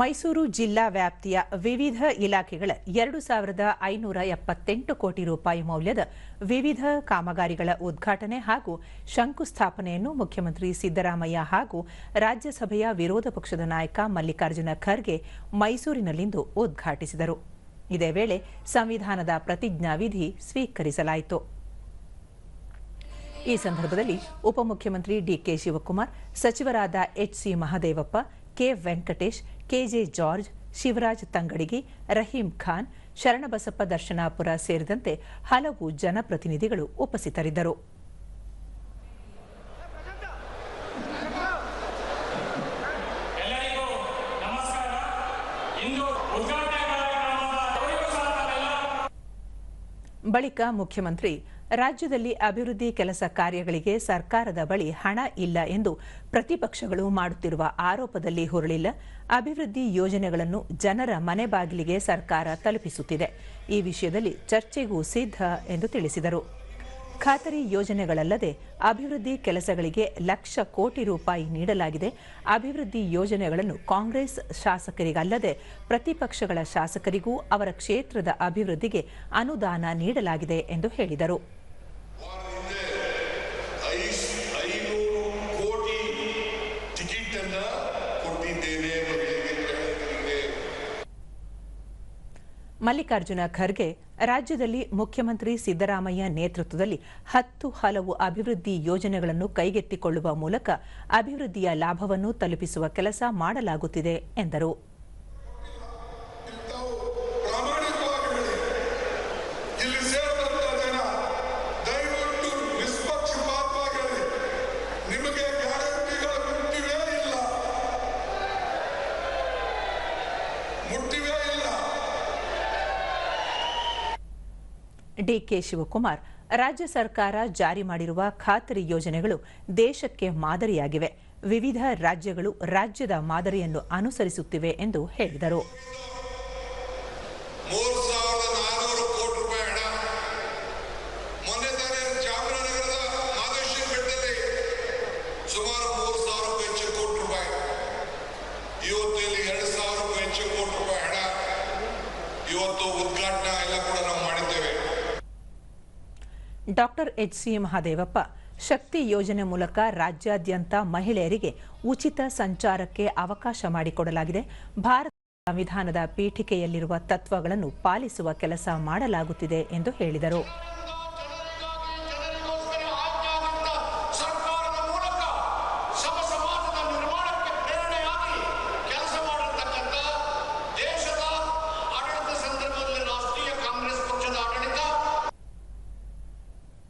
ಮೈಸೂರು ಜಿಲ್ಲಾ ವ್ಯಾಪ್ತಿಯ ವಿವಿಧ ಇಲಾಖೆಗಳ ಎರಡು ಸಾವಿರದ ಐನೂರ ಎಪ್ಪತ್ತೆಂಟು ಕೋಟಿ ರೂಪಾಯಿ ಮೌಲ್ಯದ ವಿವಿಧ ಕಾಮಗಾರಿಗಳ ಉದ್ಘಾಟನೆ ಹಾಗೂ ಶಂಕುಸ್ಥಾಪನೆಯನ್ನು ಮುಖ್ಯಮಂತ್ರಿ ಸಿದ್ದರಾಮಯ್ಯ ಹಾಗೂ ರಾಜ್ಯಸಭೆಯ ವಿರೋಧ ಪಕ್ಷದ ನಾಯಕ ಮಲ್ಲಿಕಾರ್ಜುನ ಖರ್ಗೆ ಮೈಸೂರಿನಲ್ಲಿಂದು ಉದ್ಘಾಟಿಸಿದರು. ಇದೇ ವೇಳೆ ಸಂವಿಧಾನದ ಪ್ರತಿಜ್ಞಾವಿಧಿ ಸ್ವೀಕರಿಸಲಾಯಿತು. ಈ ಸಂದರ್ಭದಲ್ಲಿ ಉಪಮುಖ್ಯಮಂತ್ರಿ ಡಿಕೆ ಶಿವಕುಮಾರ್, ಸಚಿವರಾದ HC Mahadevappa K Venkatesh K J George Shivaraj Tangadagi Rahim Khan Sharanabasappa Darshanapur ಸೇರಿದಂತೆ ಹಲವು ಜನಪ್ರತಿನಿಧಿಗಳು ಉಪಸ್ಥಿತರಿದ್ದರು. ಬಳಿಕ ಮುಖ್ಯಮಂತ್ರಿ ರಾಜ್ಯದಲ್ಲಿ ಅಭಿವೃದ್ಧಿ ಕೆಲಸ ಕಾರ್ಯಗಳಿಗೆ ಸರ್ಕಾರದ ಬಳಿ ಹಣ ಇಲ್ಲ ಎಂದು ಪ್ರತಿಪಕ್ಷಗಳು ಮಾಡುತ್ತಿರುವ ಆರೋಪದಲ್ಲಿ ಹುರುಳಿಲ್ಲ. ಅಭಿವೃದ್ಧಿ ಯೋಜನೆಗಳನ್ನು ಜನರ ಮನೆ ಬಾಗಿಲಿಗೆ ಸರ್ಕಾರ ತಲುಪಿಸುತ್ತಿದೆ. ಈ ವಿಷಯದಲ್ಲಿ ಚರ್ಚೆಗೂ ಸಿದ್ಧ ಎಂದು ತಿಳಿಸಿದರು. ಖಾತರಿ ಯೋಜನೆಗಳಲ್ಲದೆ ಅಭಿವೃದ್ಧಿ ಕೆಲಸಗಳಿಗೆ ಲಕ್ಷ ಕೋಟಿ ರೂಪಾಯಿ ನೀಡಲಾಗಿದೆ. ಅಭಿವೃದ್ಧಿ ಯೋಜನೆಗಳನ್ನು ಕಾಂಗ್ರೆಸ್ ಶಾಸಕರಿಗಲ್ಲದೆ ಪ್ರತಿಪಕ್ಷಗಳ ಶಾಸಕರಿಗೂ ಅವರ ಕ್ಷೇತ್ರದ ಅಭಿವೃದ್ಧಿಗೆ ಅನುದಾನ ನೀಡಲಾಗಿದೆ ಎಂದು ಹೇಳಿದರು. ಮಲ್ಲಿಕಾರ್ಜುನ ಖರ್ಗೆ ರಾಜ್ಯದಲ್ಲಿ ಮುಖ್ಯಮಂತ್ರಿ ಸಿದ್ದರಾಮಯ್ಯ ನೇತೃತ್ವದಲ್ಲಿ ಹತ್ತು ಹಲವು ಅಭಿವೃದ್ಧಿ ಯೋಜನೆಗಳನ್ನು ಕೈಗೆತ್ತಿಕೊಳ್ಳುವ ಮೂಲಕ ಅಭಿವೃದ್ಧಿಯ ಲಾಭವನ್ನು ತಲುಪಿಸುವ ಕೆಲಸ ಮಾಡಲಾಗುತ್ತಿದೆ ಎಂದರು. ಡಿಕೆ ಶಿವಕುಮಾರ್, ರಾಜ್ಯ ಸರ್ಕಾರ ಜಾರಿ ಮಾಡಿರುವ ಖಾತರಿ ಯೋಜನೆಗಳು ದೇಶಕ್ಕೆ ಮಾದರಿಯಾಗಿವೆ. ವಿವಿಧ ರಾಜ್ಯಗಳು ರಾಜ್ಯದ ಮಾದರಿಯನ್ನು ಅನುಸರಿಸುತ್ತಿವೆ ಎಂದು ಹೇಳಿದರು. ಇವತ್ತು ಉದ್ಘಾಟನಾ ಎಲ್ಲ ಕೂಡ ನಾವು ಮಾಡಿದ್ದೇವೆ. Doctor H C Mahadevappa Shakti ಯೋಜನೆ ಮೂಲಕ ರಾಜ್ಯಾದ್ಯಂತ ಮಹಿಳೆಯರಿಗೆ ಉಚಿತ ಸಂಚಾರಕ್ಕೆ ಅವಕಾಶ ಮಾಡಿಕೊಡಲಾಗಿದೆ. ಭಾರತ ಸಂವಿಧಾನದ ಪೀಠಿಕೆಯಲ್ಲಿರುವ ತತ್ವಗಳನ್ನು ಪಾಲಿಸುವ ಕೆಲಸ ಮಾಡಲಾಗುತ್ತಿದೆ ಎಂದು ಹೇಳಿದರು.